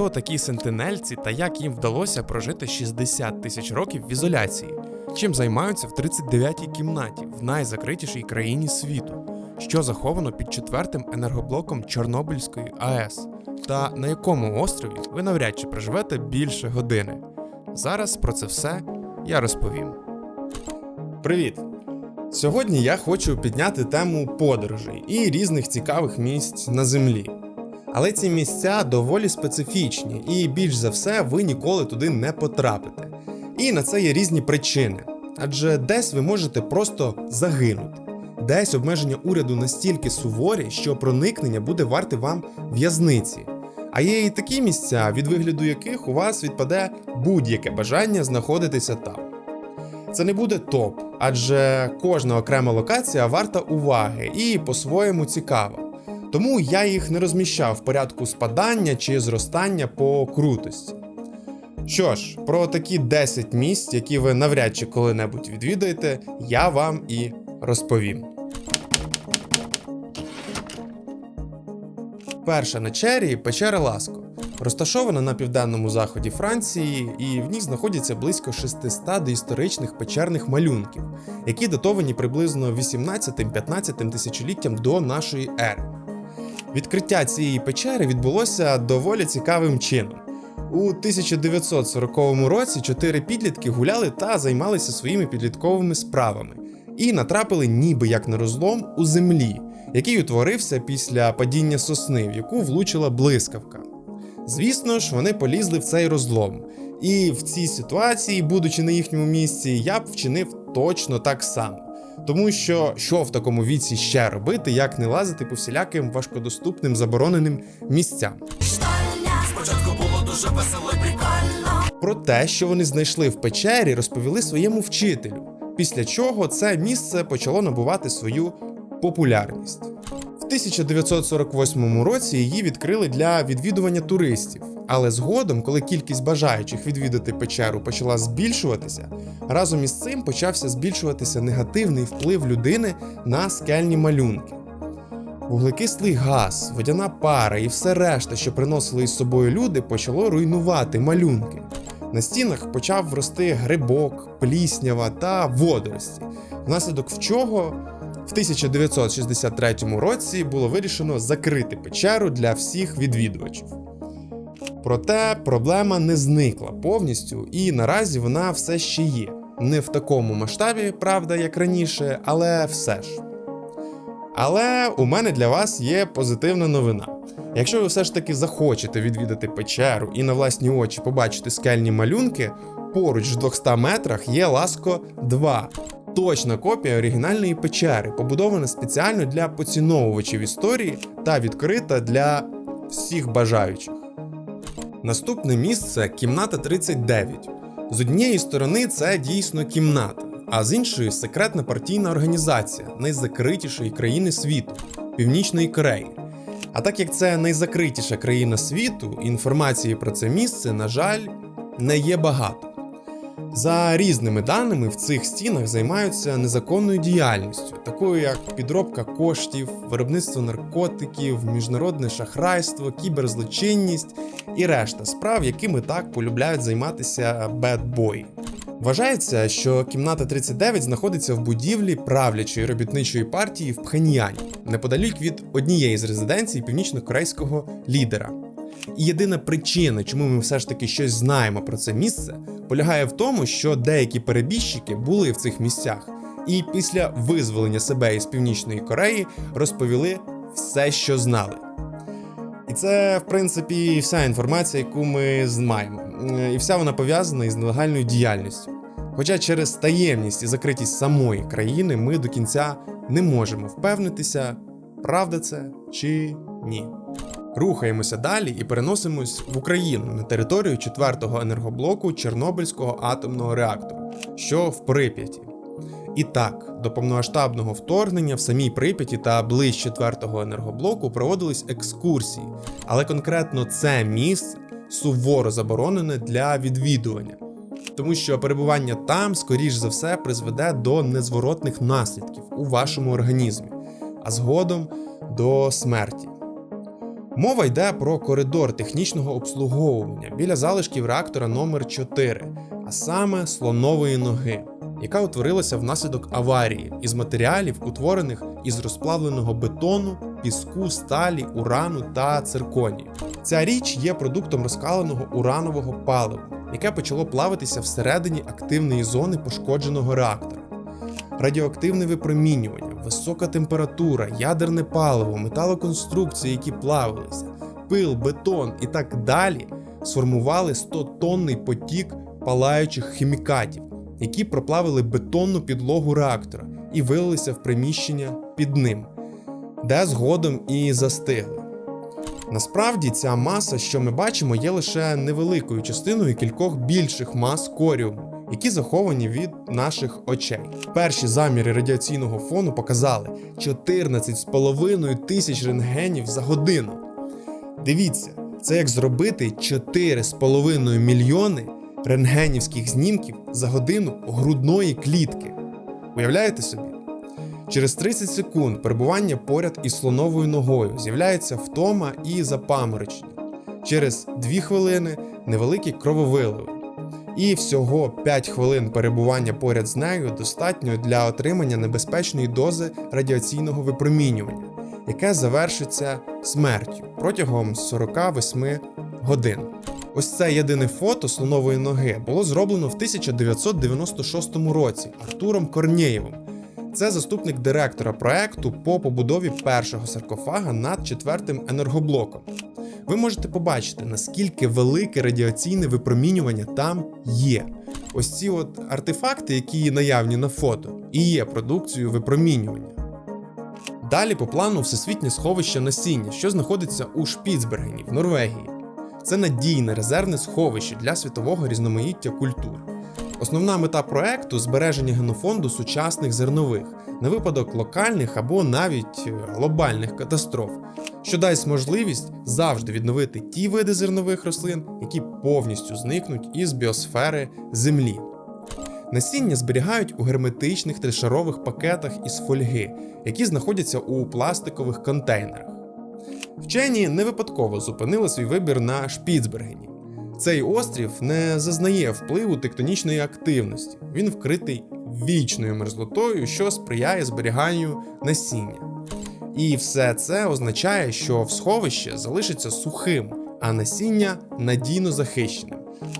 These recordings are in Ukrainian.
хто такі сентинельці та як їм вдалося прожити 60 тисяч років в ізоляції, чим займаються в 39-й кімнаті в найзакритішій країні світу, що заховано під четвертим енергоблоком Чорнобильської АЕС, та на якому острові ви навряд чи проживете більше години. Зараз про це все я розповім. Привіт! Сьогодні я хочу підняти тему подорожей і різних цікавих місць на землі. Але ці місця доволі специфічні, і більш за все ви ніколи туди не потрапите. І на це є різні причини. Адже десь ви можете просто загинути, десь обмеження уряду настільки суворі, що проникнення буде варти вам в'язниці. А є і такі місця, від вигляду яких у вас відпаде будь-яке бажання знаходитися там. Це не буде топ, адже кожна окрема локація варта уваги і по-своєму цікава. Тому я їх не розміщав в порядку спадання чи зростання по крутості. Що ж, про такі 10 місць, які ви навряд чи коли-небудь відвідаєте, я вам і розповім. Перша на чері печера Ласко. Розташована на південному заході Франції, і в ній знаходяться близько 600 доісторичних печерних малюнків, які датовані приблизно 18-15 тисячоліттям до нашої ери. Відкриття цієї печери відбулося доволі цікавим чином. У 1940 році чотири підлітки гуляли та займалися своїми підлітковими справами і натрапили ніби як на розлом у землі, який утворився після падіння сосни, в яку влучила блискавка. Звісно ж, вони полізли в цей розлом. І в цій ситуації, будучи на їхньому місці, я б вчинив точно так само. Тому що що в такому віці ще робити, як не лазити по всіляким важкодоступним забороненим місцям. Спочатку було дуже весело і прикольно. Про те, що вони знайшли в печері, розповіли своєму вчителю, після чого це місце почало набувати свою популярність. В 1948 році її відкрили для відвідування туристів, але згодом, коли кількість бажаючих відвідати печеру почала збільшуватися, разом із цим почався збільшуватися негативний вплив людини на скельні малюнки. Вуглекислий газ, водяна пара і все решта, що приносили із собою люди, почало руйнувати малюнки. На стінах почав рости грибок, пліснява та водорості, внаслідок в чого в 1963 році було вирішено закрити печеру для всіх відвідувачів. Проте проблема не зникла повністю, і наразі вона все ще є. Не в такому масштабі, правда, як раніше, але все ж. Але у мене для вас є позитивна новина. Якщо ви все ж таки захочете відвідати печеру і на власні очі побачити скельні малюнки, поруч в 200 метрах є Ласко 2. Точна копія оригінальної печери, побудована спеціально для поціновувачів історії та відкрита для всіх бажаючих. Наступне місце кімната 39. З однієї сторони це дійсно кімната, а з іншої секретна партійна організація найзакритішої країни світу Північної Кореї. А так як це найзакритіша країна світу, інформації про це місце, на жаль, не є багато. За різними даними, в цих стінах займаються незаконною діяльністю, такою як підробка коштів, виробництво наркотиків, міжнародне шахрайство, кіберзлочинність і решта справ, якими так полюбляють займатися бедбої. Вважається, що кімната 39 знаходиться в будівлі правлячої робітничої партії в Пхеньяні, неподалік від однієї з резиденцій північно-корейського лідера. І єдина причина, чому ми все ж таки щось знаємо про це місце, полягає в тому, що деякі перебіжчики були в цих місцях, і після визволення себе із Північної Кореї розповіли все, що знали. І це, в принципі, вся інформація, яку ми маємо. І вся вона пов'язана із нелегальною діяльністю. Хоча через таємність і закритість самої країни ми до кінця не можемо впевнитися, правда це чи ні. Рухаємося далі і переносимось в Україну на територію 4-го енергоблоку Чорнобильського атомного реактору, що в Прип'яті. І так, до повномасштабного вторгнення в самій Прип'яті та ближче 4-го енергоблоку проводились екскурсії, але конкретно це місце суворо заборонене для відвідування, тому що перебування там, скоріш за все, призведе до незворотних наслідків у вашому організмі, а згодом до смерті. Мова йде про коридор технічного обслуговування біля залишків реактора номер 4 а саме слонової ноги, яка утворилася внаслідок аварії із матеріалів, утворених із розплавленого бетону, піску, сталі, урану та цирконію. Ця річ є продуктом розкаленого уранового палива, яке почало плавитися всередині активної зони пошкодженого реактора. Радіоактивне випромінювання, висока температура, ядерне паливо, металоконструкції, які плавилися, пил, бетон і так далі сформували 100-тонний потік палаючих хімікатів, які проплавили бетонну підлогу реактора і вилилися в приміщення під ним, де згодом і застигли. Насправді ця маса, що ми бачимо, є лише невеликою частиною кількох більших мас коріуму, які заховані від наших очей. Перші заміри радіаційного фону показали 14,5 тисяч рентгенів за годину. Дивіться, це як зробити 4,5 мільйони рентгенівських знімків за годину грудної клітки. Уявляєте собі? Через 30 секунд перебування поряд із слоновою ногою з'являється втома і запаморочення. Через 2 хвилини невеликі крововиливи. І всього 5 хвилин перебування поряд з нею достатньо для отримання небезпечної дози радіаційного випромінювання, яке завершиться смертю протягом 48 годин. Ось це єдине фото слонової ноги було зроблено в 1996 році Артуром Корнєєвим. Це заступник директора проекту по побудові першого саркофага над четвертим енергоблоком. Ви можете побачити, наскільки велике радіаційне випромінювання там є. Ось ці от артефакти, які наявні на фото, і є продукцією випромінювання. Далі по плану всесвітнє сховище насіння, що знаходиться у Шпіцбергені в Норвегії. Це надійне резервне сховище для світового різноманіття культур. Основна мета проекту збереження генофонду сучасних зернових на випадок локальних або навіть е, глобальних катастроф, що дасть можливість завжди відновити ті види зернових рослин, які повністю зникнуть із біосфери Землі. Насіння зберігають у герметичних тришарових пакетах із фольги, які знаходяться у пластикових контейнерах. Вчені не випадково зупинили свій вибір на Шпіцбергені. Цей острів не зазнає впливу тектонічної активності. Він вкритий вічною мерзлотою, що сприяє зберіганню насіння. І все це означає, що в сховище залишиться сухим, а насіння надійно захищеним.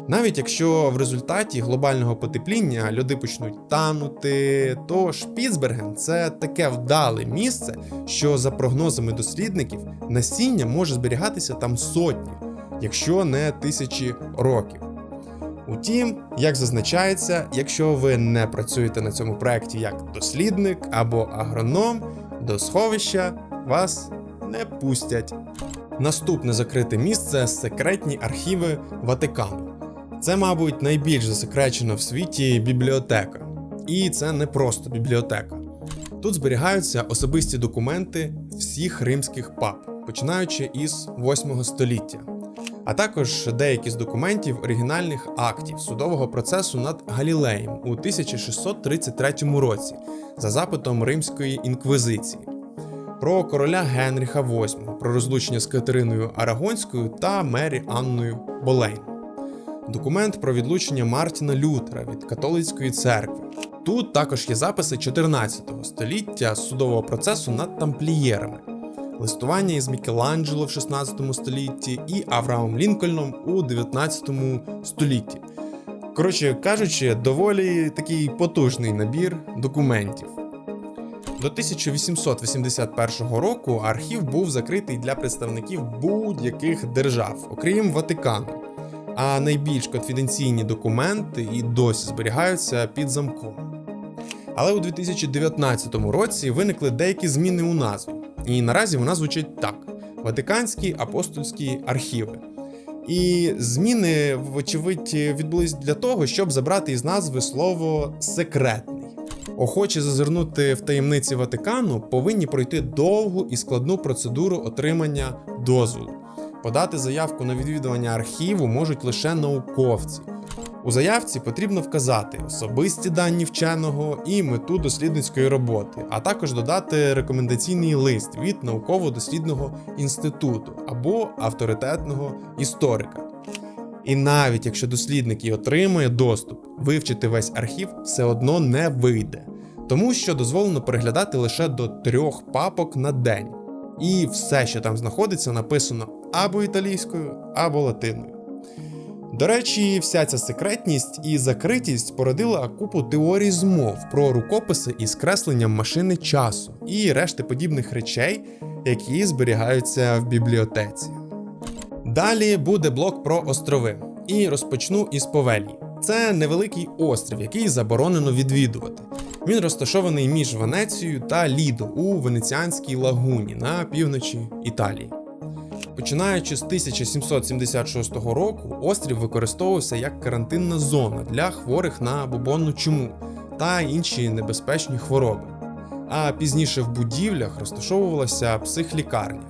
Навіть якщо в результаті глобального потепління льоди почнуть танути, то Шпіцберген це таке вдале місце, що за прогнозами дослідників насіння може зберігатися там сотні, якщо не тисячі років. Утім, як зазначається, якщо ви не працюєте на цьому проєкті як дослідник або агроном, до сховища вас не пустять. Наступне закрите місце секретні архіви Ватикану. Це, мабуть, найбільш засекречена в світі бібліотека. І це не просто бібліотека. Тут зберігаються особисті документи всіх римських пап, починаючи із 8 століття, а також деякі з документів оригінальних актів судового процесу над Галілеєм у 1633 році за запитом Римської інквізиції. Про короля Генріха VIII, про розлучення з Катериною Арагонською та Мері Анною Болейн. Документ про відлучення Мартіна Лютера від католицької церкви. Тут також є записи 14 століття судового процесу над тамплієрами, листування із Мікеланджело в 16 столітті і Авраамом Лінкольном у 19 столітті. Коротше кажучи, доволі такий потужний набір документів. До 1881 року архів був закритий для представників будь-яких держав, окрім Ватикану. А найбільш конфіденційні документи і досі зберігаються під замком. Але у 2019 році виникли деякі зміни у назві, і наразі вона звучить так: Ватиканські апостольські архіви. І зміни, вочевидь, відбулись для того, щоб забрати із назви слово секретний. Охочі зазирнути в таємниці Ватикану повинні пройти довгу і складну процедуру отримання дозволу. Подати заявку на відвідування архіву можуть лише науковці. У заявці потрібно вказати особисті дані вченого і мету дослідницької роботи, а також додати рекомендаційний лист від науково-дослідного інституту або авторитетного історика. І навіть якщо дослідник і отримує доступ, вивчити весь архів все одно не вийде, тому що дозволено переглядати лише до трьох папок на день. І все, що там знаходиться, написано або італійською, або латиною. До речі, вся ця секретність і закритість породила купу теорій змов про рукописи із кресленням машини часу і решти подібних речей, які зберігаються в бібліотеці. Далі буде блок про острови. І розпочну із Повелії. Це невеликий острів, який заборонено відвідувати. Він розташований між Венецією та Лідо у Венеціанській лагуні на півночі Італії. Починаючи з 1776 року, острів використовувався як карантинна зона для хворих на бубонну чуму та інші небезпечні хвороби. А пізніше в будівлях розташовувалася психлікарня.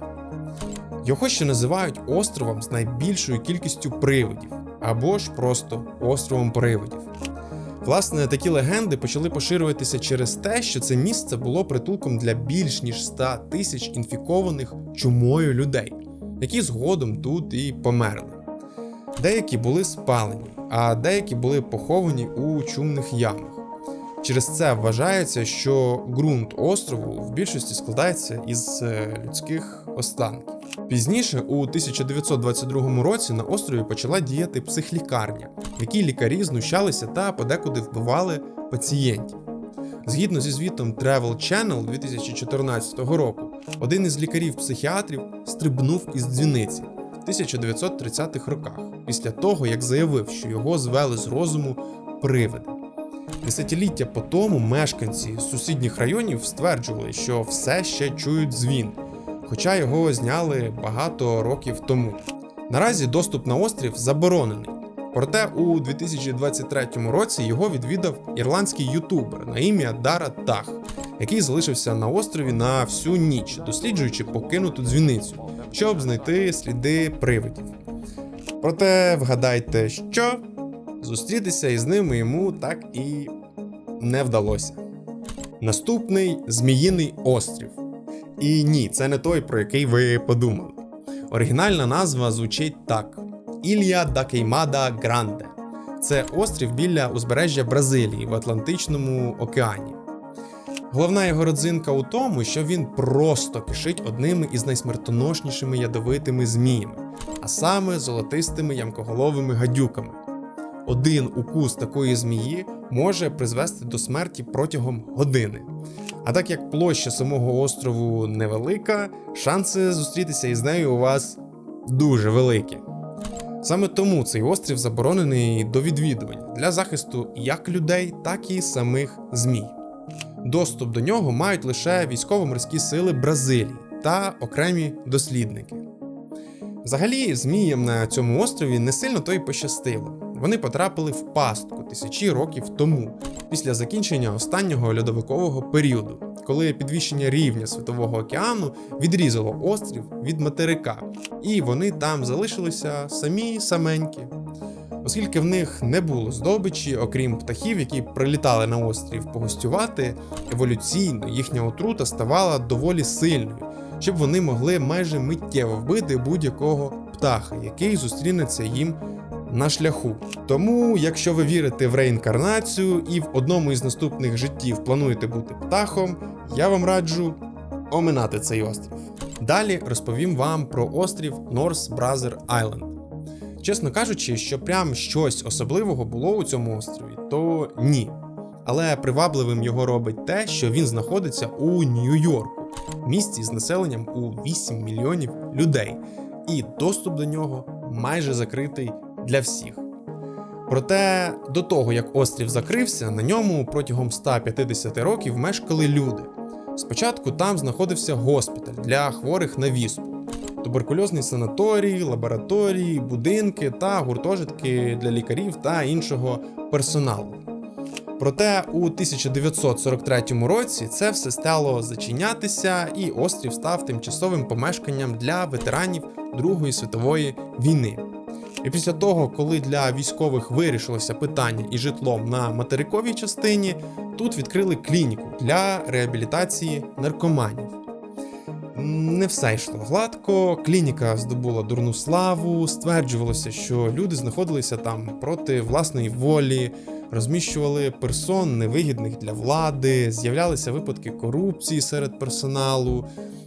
Його ще називають островом з найбільшою кількістю привидів, або ж просто островом привидів. Власне, такі легенди почали поширюватися через те, що це місце було притулком для більш ніж 100 тисяч інфікованих чумою людей, які згодом тут і померли. Деякі були спалені, а деякі були поховані у чумних ямах. Через це вважається, що ґрунт острову в більшості складається із е, людських останків. Пізніше, у 1922 році, на острові почала діяти психлікарня, в якій лікарі знущалися та подекуди вбивали пацієнтів. Згідно зі звітом Travel Channel 2014 року, один із лікарів-психіатрів стрибнув із дзвіниці в 1930-х роках, після того як заявив, що його звели з розуму привиди. Десятиліття по тому мешканці сусідніх районів стверджували, що все ще чують дзвін, хоча його зняли багато років тому. Наразі доступ на острів заборонений. Проте у 2023 році його відвідав ірландський ютубер на ім'я Дара Тах, який залишився на острові на всю ніч, досліджуючи покинуту дзвіницю, щоб знайти сліди привидів. Проте вгадайте, що зустрітися із ними йому так і не вдалося. Наступний Зміїний острів. І ні, це не той, про який ви подумали. Оригінальна назва звучить так: Ілля да Кеймада Гранде. Це острів біля узбережжя Бразилії в Атлантичному океані. Головна його родзинка у тому, що він просто кишить одними із найсмертоноснішими ядовитими зміями, а саме золотистими ямкоголовими гадюками. Один укус такої змії може призвести до смерті протягом години. А так як площа самого острову невелика, шанси зустрітися із нею у вас дуже великі. Саме тому цей острів заборонений до відвідування для захисту як людей, так і самих змій. Доступ до нього мають лише військово-морські сили Бразилії та окремі дослідники. Взагалі, зміям на цьому острові не сильно то й пощастило. Вони потрапили в пастку тисячі років тому, після закінчення останнього льодовикового періоду, коли підвищення рівня Світового океану відрізало острів від материка, і вони там залишилися самі саменькі. Оскільки в них не було здобичі, окрім птахів, які прилітали на острів погостювати, еволюційно їхня отрута ставала доволі сильною, щоб вони могли майже миттєво вбити будь-якого птаха, який зустрінеться їм на шляху. Тому, якщо ви вірите в реінкарнацію і в одному із наступних життів плануєте бути птахом, я вам раджу оминати цей острів. Далі розповім вам про острів North Brother Island. Чесно кажучи, що прям щось особливого було у цьому острові, то ні. Але привабливим його робить те, що він знаходиться у Нью-Йорку, місті з населенням у 8 мільйонів людей, і доступ до нього майже закритий для всіх. Проте до того, як острів закрився, на ньому протягом 150 років мешкали люди. Спочатку там знаходився госпіталь для хворих на віспу, туберкульозний санаторій, лабораторії, будинки та гуртожитки для лікарів та іншого персоналу. Проте у 1943 році це все стало зачинятися, і острів став тимчасовим помешканням для ветеранів Другої світової війни. І після того, коли для військових вирішилося питання із житлом на материковій частині, тут відкрили клініку для реабілітації наркоманів. Не все йшло гладко. Клініка здобула дурну славу. Стверджувалося, що люди знаходилися там проти власної волі, розміщували персон невигідних для влади, з'являлися випадки корупції серед персоналу.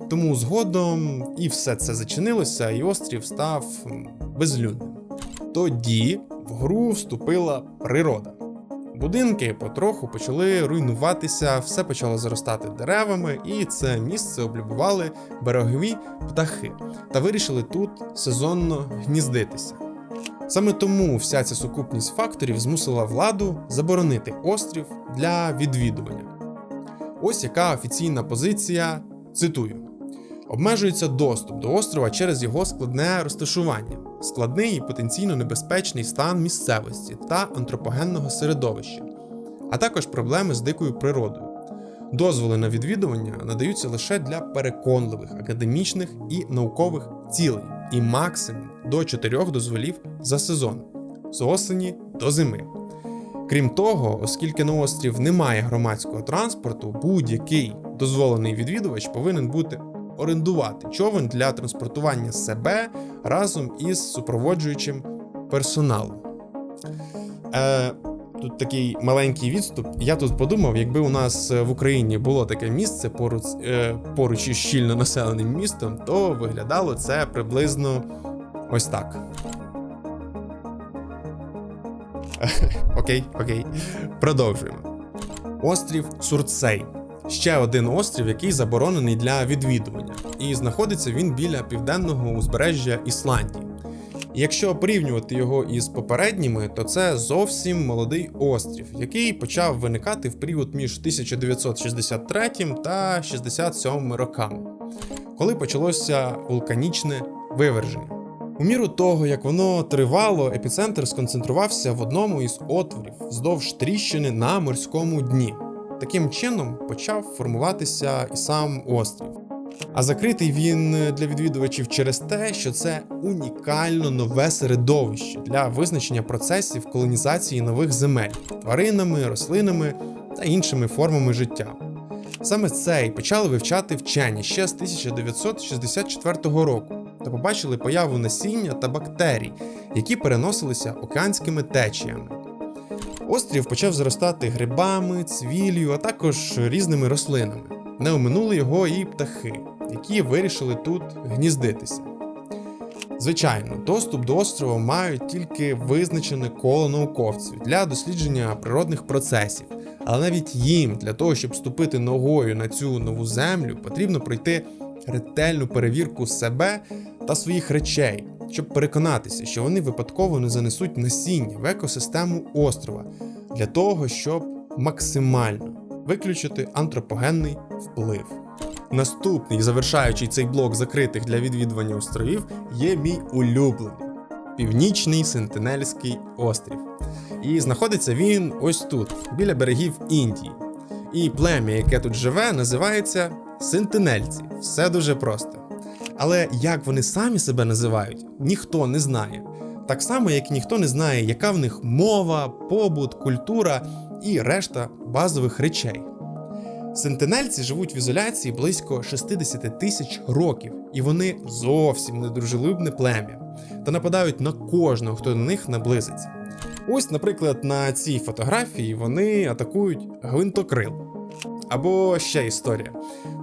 Тому згодом і все це зачинилося, і острів став безлюдним. Тоді в гру вступила природа. Будинки потроху почали руйнуватися, все почало заростати деревами, і це місце облюбували берегові птахи та вирішили тут сезонно гніздитися. Саме тому вся ця сукупність факторів змусила владу заборонити острів для відвідування. Ось яка офіційна позиція, цитую: обмежується доступ до острова через його складне розташування, складний і потенційно небезпечний стан місцевості та антропогенного середовища, а також проблеми з дикою природою. Дозволи на відвідування надаються лише для переконливих академічних і наукових цілей, і максимум до 4 дозволів за сезон з осені до зими. Крім того, оскільки на острів немає громадського транспорту, будь-який дозволений відвідувач повинен бути орендувати човен для транспортування себе разом із супроводжуючим персоналом. Е, тут такий маленький відступ. Я тут подумав, якби у нас е, в Україні було таке місце поруч, е, поруч із щільно населеним містом, то виглядало це приблизно ось так. Окей, окей. Продовжуємо. Острів Сурцей. Ще один острів, який заборонений для відвідування, і знаходиться він біля південного узбережжя Ісландії. Якщо порівнювати його із попередніми, то це зовсім молодий острів, який почав виникати в період між 1963 та 67 роками, коли почалося вулканічне виверження. У міру того, як воно тривало, епіцентр сконцентрувався в одному із отворів вздовж тріщини на морському дні. Таким чином почав формуватися і сам острів. А закритий він для відвідувачів через те, що це унікально нове середовище для визначення процесів колонізації нових земель тваринами, рослинами та іншими формами життя. Саме це і почали вивчати вчені ще з 1964 року та побачили появу насіння та бактерій, які переносилися океанськими течіями. Острів почав зростати грибами, цвіллю, а також різними рослинами. Не оминули його і птахи, які вирішили тут гніздитися. Звичайно, доступ до острова мають тільки визначене коло науковців для дослідження природних процесів, але навіть їм для того, щоб ступити ногою на цю нову землю, потрібно пройти ретельну перевірку себе та своїх речей, щоб переконатися, що вони випадково не занесуть насіння в екосистему острова для того, щоб максимально виключити антропогенний вплив. Наступний, завершаючий цей блок закритих для відвідування островів, є мій улюблений Північний Сентинельський острів. І знаходиться він ось тут, біля берегів Індії. І плем'я, яке тут живе, називається Сентинельці. Все дуже просто. Але як вони самі себе називають, ніхто не знає. Так само, як ніхто не знає, яка в них мова, побут, культура і решта базових речей. Сентинельці живуть в ізоляції близько 60 тисяч років, і вони зовсім недружелюбне плем'я та нападають на кожного, хто до них наблизиться. Ось, наприклад, на цій фотографії вони атакують гвинтокрил. Або ще історія.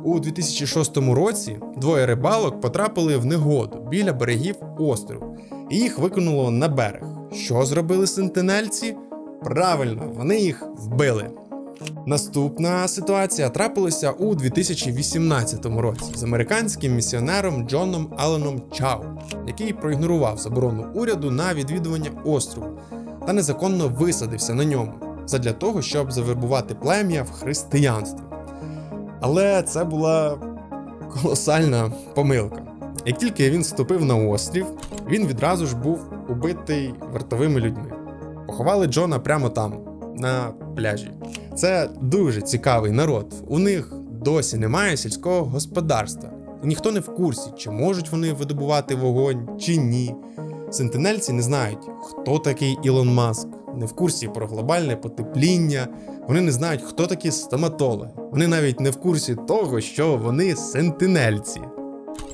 У 2006 році двоє рибалок потрапили в негоду біля берегів острову, і їх викинуло на берег. Що зробили сентинельці? Правильно, вони їх вбили. Наступна ситуація трапилася у 2018 році з американським місіонером Джоном Алленом Чау, який проігнорував заборону уряду на відвідування острову та незаконно висадився на ньому задля того, щоб завербувати плем'я в християнство. Але це була колосальна помилка. Як тільки він вступив на острів, він відразу ж був убитий вартовими людьми. Поховали Джона прямо там, на пляжі. Це дуже цікавий народ. У них досі немає сільського господарства. І ніхто не в курсі, чи можуть вони видобувати вогонь, чи ні. Сентинельці не знають, хто такий Ілон Маск, не в курсі про глобальне потепління. Вони не знають, хто такі стоматологи. Вони навіть не в курсі того, що вони сентинельці.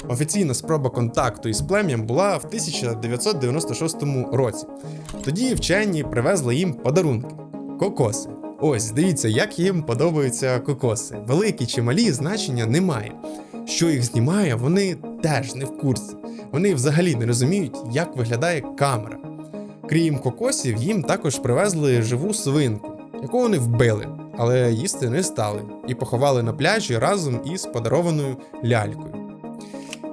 Офіційна спроба контакту із плем'ям була в 1996 році. Тоді вчені привезли їм подарунки кокоси. Ось дивіться, як їм подобаються кокоси. Великі чи малі значення немає. Що їх знімає, вони теж не в курсі. Вони взагалі не розуміють, як виглядає камера. Крім кокосів, їм також привезли живу свинку, яку вони вбили, але їсти не стали і поховали на пляжі разом із подарованою лялькою.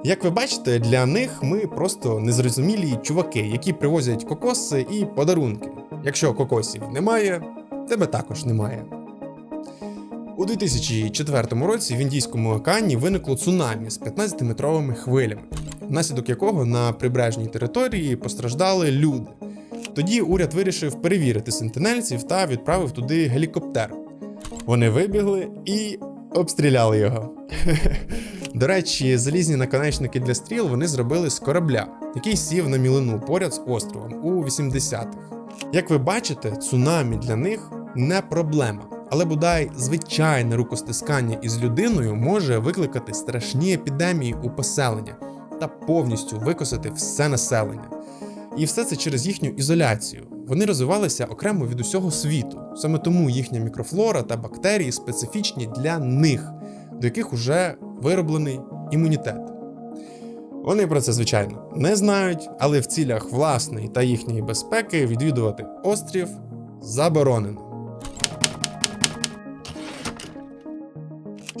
Як ви бачите, для них ми просто незрозумілі чуваки, які привозять кокоси і подарунки. Якщо кокосів немає, тебе також немає. У 2004 році в Індійському океані виникло цунамі з 15-метровими хвилями, внаслідок якого на прибережній території постраждали люди. Тоді уряд вирішив перевірити сентинельців та відправив туди гелікоптер. Вони вибігли і обстріляли його. До речі, залізні наконечники для стріл вони зробили з корабля, який сів на мілину поряд з островом у 80-х. Як ви бачите, цунамі для них не проблема. Але бодай звичайне рукостискання із людиною може викликати страшні епідемії у поселення та повністю викосити все населення. І все це через їхню ізоляцію. Вони розвивалися окремо від усього світу. Саме тому їхня мікрофлора та бактерії специфічні для них, до яких уже вироблений імунітет. Вони про це, звичайно, не знають, але в цілях власної та їхньої безпеки відвідувати острів заборонено.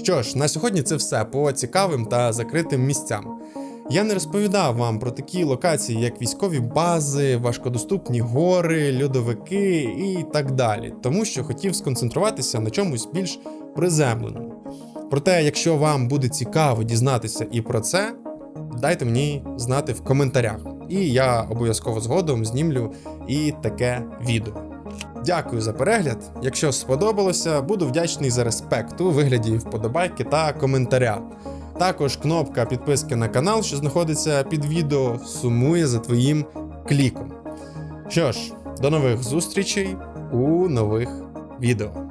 Що ж, на сьогодні це все по цікавим та закритим місцям. Я не розповідав вам про такі локації, як військові бази, важкодоступні гори, льодовики і так далі, тому що хотів сконцентруватися на чомусь більш приземленому. Проте, якщо вам буде цікаво дізнатися і про це, дайте мені знати в коментарях, і я обов'язково згодом знімлю і таке відео. Дякую за перегляд. Якщо сподобалося, буду вдячний за респект у вигляді вподобайки та коментаря. Також кнопка підписки на канал, що знаходиться під відео, сумує за твоїм кліком. Що ж, до нових зустрічей у нових відео.